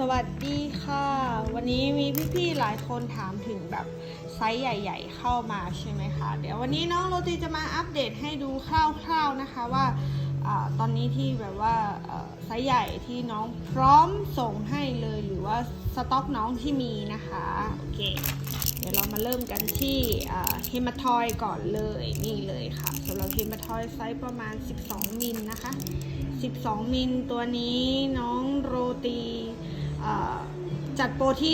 สวัสดีค่ะ วันนี้มีพี่ๆหลายคนถามถึงแบบไซส์ใหญ่ ๆ เข้ามาใช่ไหมคะเดี๋ยววันนี้น้องโรตีจะมาอัปเดตให้ดูคร่าวๆนะคะว่าอตอนนี้ที่แบบว่าไซส์ใหญ่ที่น้องพร้อมส่งให้เลยหรือว่าสต็อกน้องที่มีนะคะโอเคเดี๋ยวเรามาเริ่มกันที่เฮมาทอยก่อนเลยนี่เลยค่ะสำหรับเฮมาทอยไซส์ประมาณ 12 มิลนะคะ 12 มิลตัวนี้น้องโรตี จัดโปรที่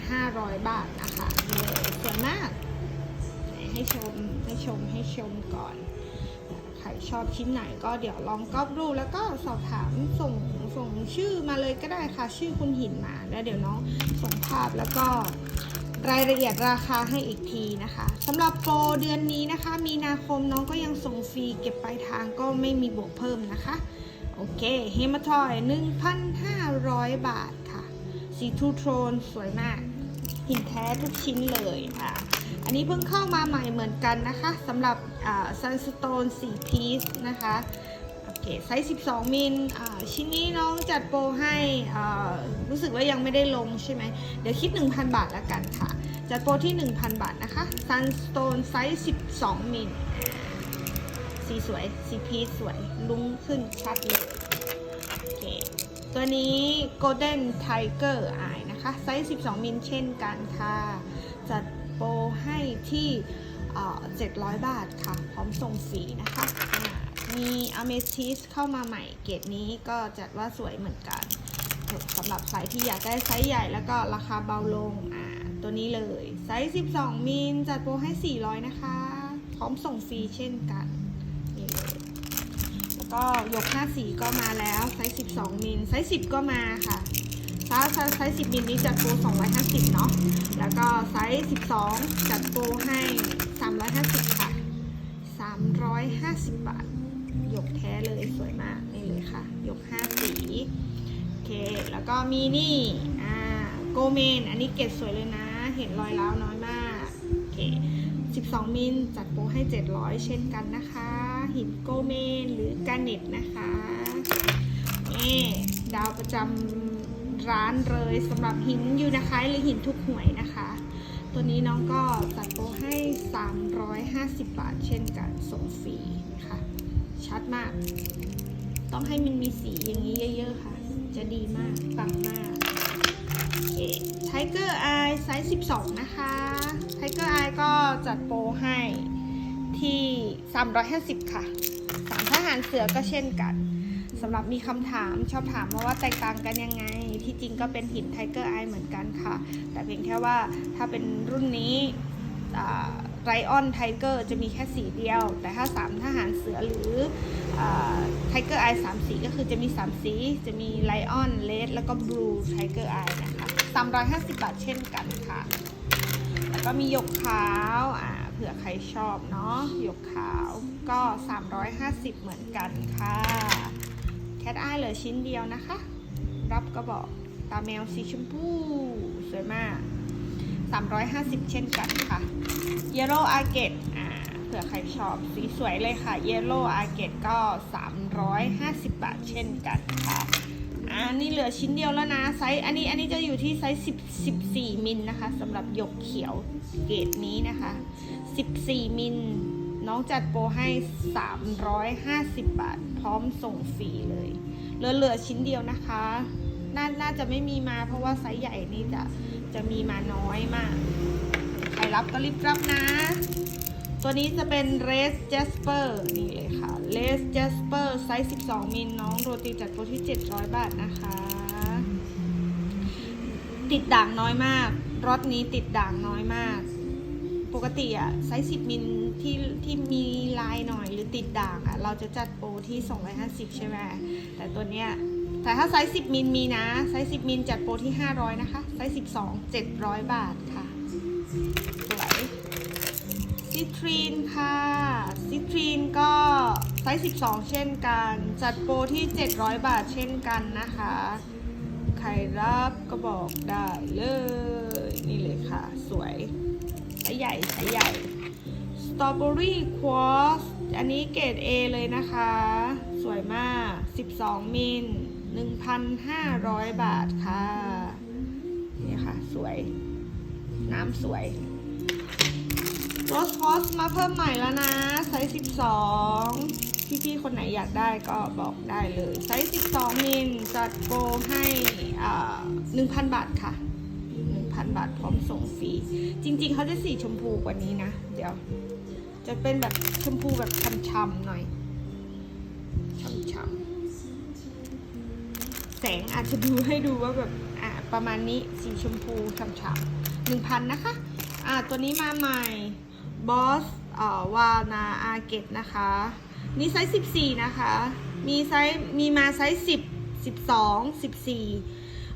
1,500 บาทนะคะเลยสวยมาก ให้ชม ให้ชม ให้ชมก่อน ใครชอบชิ้นไหนก็เดี๋ยวลองก๊อปรูปแล้วก็สอบถามส่งส่งชื่อมาเลยก็ได้ค่ะ ชื่อคุณหินมา แล้วเดี๋ยวน้องส่งภาพแล้วก็รายละเอียดราคาให้อีกทีนะคะสำหรับโปรเดือนนี้นะคะ มีนาคมน้องก็ยังส่งฟรีเก็บปลายทางก็ไม่มีบวกเพิ่มนะคะ โอเคเฮมาทอย 1,500 บาท สีทูโทนสวยมาก หินแท้ทุกชิ้นเลยอะ อันนี้เพิ่งเข้ามาใหม่เหมือนกันนะคะสำหรับซันสโตน4พีซนะคะโอเคไซส์ 12 มิลชิ้นนี้น้องจัดโปรให้รู้สึกว่ายังไม่ได้ลงใช่ไหม เดี๋ยวคิด 1,000 บาทแล้วกันค่ะ จัดโปรที่ 1,000 บาทนะคะ Sunstone ไซส์ 12 มิล สีสวย สีพีชสวยลุ้งขึ้นชัดเลย ตัวนี้ Golden Tiger Eye นะคะ ไซส์ 12 มิลเช่นกันค่ะ จัดโปรให้ที่เอ่อ700 บาทค่ะ พร้อมส่งฟรีนะคะ มี Amethyst เข้ามาใหม่เกรดนี้ก็จัดว่าสวยเหมือนกันสำหรับสายที่อยากได้ไซส์ใหญ่แล้วก็ราคาเบาลงอ่าตัวนี้เลย ไซส์ 12 มิลจัดโปรให้ 400 นะคะ พร้อมส่งฟรีเช่นกัน ก็ยก5สีก็มาแล้ว ไซส์ 12 มิล ไซส์ 10 ก็มาค่ะ ถ้าไซส์ 10 มิลนี้จัดโปร250 เนาะ แล้วก็ไซส์ 12 จัดโปรให้ 350 ค่ะ 350 บาทยกแท้เลยสวยมาก นี่เลยค่ะยก 5 สีโอเค แล้วก็มีนี่ อ่า โกเมน อันนี้เกรดสวยเลยนะ เห็นรอยร้าวน้อยมาก โอเค 12 มิล จัดโปรให้ 700 เช่นกันนะคะ หินโกเมนหรือกาเน็ตนะคะนี่ดาวประจำร้านเลยสำหรับหินยูนะคะหรือหินทุกหวยนะคะ ตัวนี้น้องก็จัดโปรให้ 350 บาทเช่นกันส่งฟรีนะคะชัดมาก ต้องให้มันมีสีอย่างนี้เยอะ ๆ ค่ะ จะดีมากปังมากไทเกอร์ไอไซส์ 12 นะคะไทเกอร์ไอก็จัดโปรให้ ที่ 350 ค่ะสามทหารเสือก็เช่นกันสำหรับมีคำถามชอบถามมาว่าแตกต่างกันยังไง ที่จริงก็เป็นหินไทเกอร์ไอเหมือนกันค่ะ แต่เพียงแค่ว่าถ้าเป็นรุ่นนี้ไรออนไทเกอร์จะมีแค่สีเดียว แต่ถ้า 3 ทหารเสือหรือไทเกอร์ไอสามสีก็คือจะมี 3 สี จะมีไลออนเลดแล้วก็บลูไทเกอร์ไอนะคะ350 บาทเช่นกันค่ะ แล้วก็มีหยกขาวอ่า เผื่อใครชอบเนาะหยกขาวก็ 350 เหมือนกันค่ะ แคทอายเหลือชิ้นเดียวนะคะ รับก็บอกตาแมวสีชมพูสวยมาก 350 เช่นกันค่ะ Yellow Arget อ่าเผื่อใครชอบสีสวยเลยค่ะ Yellow Arget ก็ 350 บาทเช่นกันค่ะ อ่านี่เหลือชิ้นเดียวแล้วนะไซส์อันนี้อันนี้จะอยู่ที่ไซส์10 14มิลนะคะสำหรับหยกเขียวเกรดนี้นะคะ 14มิลน้องจัดโปรให้ 350 บาท พร้อมส่งฟรีเลยเหลือเหลือชิ้นเดียวนะคะนาน่าจะไม่มีมาเพราะว่าไซส์ใหญ่นี่จะจะมีมาน้อยมาก ใครรับก็รีบรับนะ ตัวนี้จะเป็น Red Jasper นี่ เลยค่ะ Red Jasper ไซส์ 12 มิลน้องโรตีจัดโปรที่ 700 บาทนะคะ ติดด่างน้อยมากรถนี้ติดด่างน้อยมาก ปกติอะไซส์ 10 มิลที่ที่มีลายหน่อยหรือติดด่างอะเราจะจัดโปรที่ 250 ใช่ไหมแต่ตัวเนี้ยแต่ถ้าไซส์ 10 มิลมีนะ ไซส์ 10 มิลจัดโปรที่ 500 นะคะ ไซส์ 12 700 บาทค่ะ สวย ซิตรีนค่ะ ซิตรีนก็ ซส์12 เช่นกัน จัดโปรที่ 700 บาทเช่นกันนะคะ ใครรับก็บอกได้เลย นี่เลยค่ะ สวยไซส์ใหญ่ไซส์ใหญ่สตรอเบอรี่ควอสอันนี้เกรด A เลยนะคะ สวยมาก 12 มิล 1,500 บาทค่ะ นี่ค่ะ สวย น้ำสวยโรสคอสมาเพิ่มใหม่แล้วนะ ไซส์ 12 พี่ๆคนไหนอยากได้ก็บอกได้เลยไซส์ 12 มิลจัดโปรให้อ่า1,000 บาทค่ะ 1,000 บาทพร้อมส่งฟรี จริงๆ เขาจะสีชมพูกว่านี้นะ เดี๋ยว จะเป็นแบบชมพูแบบช่ำๆหน่อยช่ำๆแสงอาจจะดูให้ดูว่าแบบอะประมาณนี้สีชมพูช่ำๆหนึ่งพันนะคะ อะตัวนี้มาใหม่บอสอ่อวานาอาเกตนะคะ นี่ไซส์สิบสี่นะคะ มีไซส์มีมาไซส์สิบสิบสองสิบสี่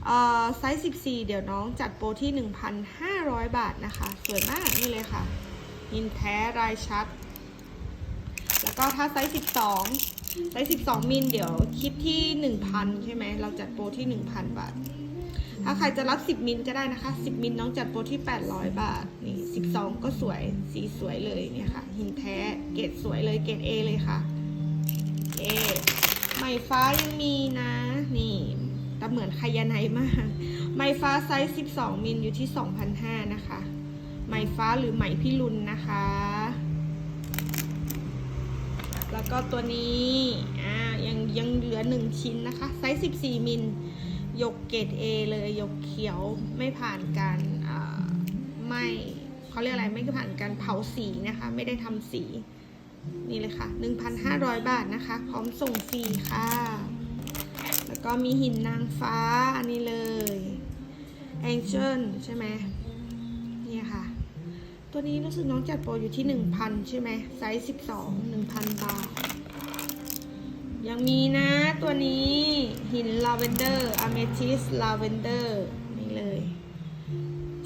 เอ่อไซส์สิบสี่เดี๋ยวน้องจัดโปรที่หนึ่งพันห้าร้อยบาทนะคะ สวยมากนี่เลยค่ะหินแท้รายชัด แล้วก็ถ้าไซส์12 ไซส์12 มิลเดี๋ยวคิดที่ 1,000 ใช่ไหม เราจัดโปรที่ 1,000 บาท ถ้าใครจะรับ 10 มิลก็ได้นะคะ 10 มิลน้องจัดโปรที่ 800 บาท นี่ 12 ก็สวย สีสวยเลยเนี่ยค่ะหิน สวยเลยเกรด A เลยค่ะเอไหมฟ้ายังมีนะ นี่แต่เหมือนคายาไนมากไหมฟ้าไซส์ 12 มิลอยู่ที่ 2,500 นะคะไหมฟ้าหรือไหมพี่ลุนนะคะ แล้วก็ตัวนี้ อ่า ยังยังเหลือหนึ่งชิ้นนะคะ ไซส์ 14 มิล ยกเกรด A เลย ยกเขียวไม่ผ่านการอ่าไม่เขาเรียกอะไรไม่ผ่านการเผาสีนะคะ ไม่ได้ทำสี นี่เลยค่ะ 1,500 บาทนะคะ พร้อมส่งฟรีค่ะ แล้วก็มีหินนางฟ้าอันนี้เลย Angel ใช่ไหมนี่ค่ะ ตัวนี้รู้สึกน้องจัดโปรอยู่ที่ 1,000 ใช่ไหมไซส์ 12 1,000 บาท ยังมีนะตัวนี้หินลาเวนเดอร์อเมทิสลาเวนเดอร์นี่เลย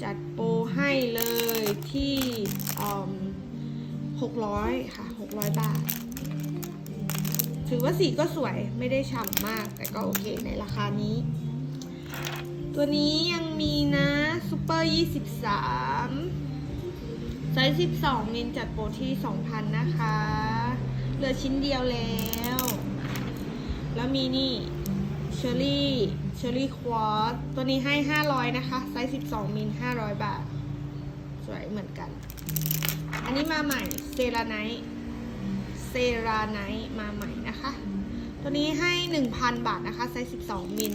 จัดโปรให้เลยที่ หกร้อยค่ะ 600 บาท ถือว่าสีก็สวยไม่ได้ฉ่ำมาก แต่ก็โอเคในราคานี้ ตัวนี้ยังมีนะซูเปอร์23 ไซส์ 12 มิลจัดโปรที่ 2,000 นะคะ เหลือชิ้นเดียวแล้ว แล้วมีนี่เชอรี่เชอรี่ควอตตัวนี้ให้ 500 นะคะ ไซส์ 12 มิล 500 บาท สวยเหมือนกัน นี้มาใหม่เซราไนท์เซราไนท์มาใหม่นะคะ ตัวนี้ให้ 1,000 บาทนะคะไซส์12 มิล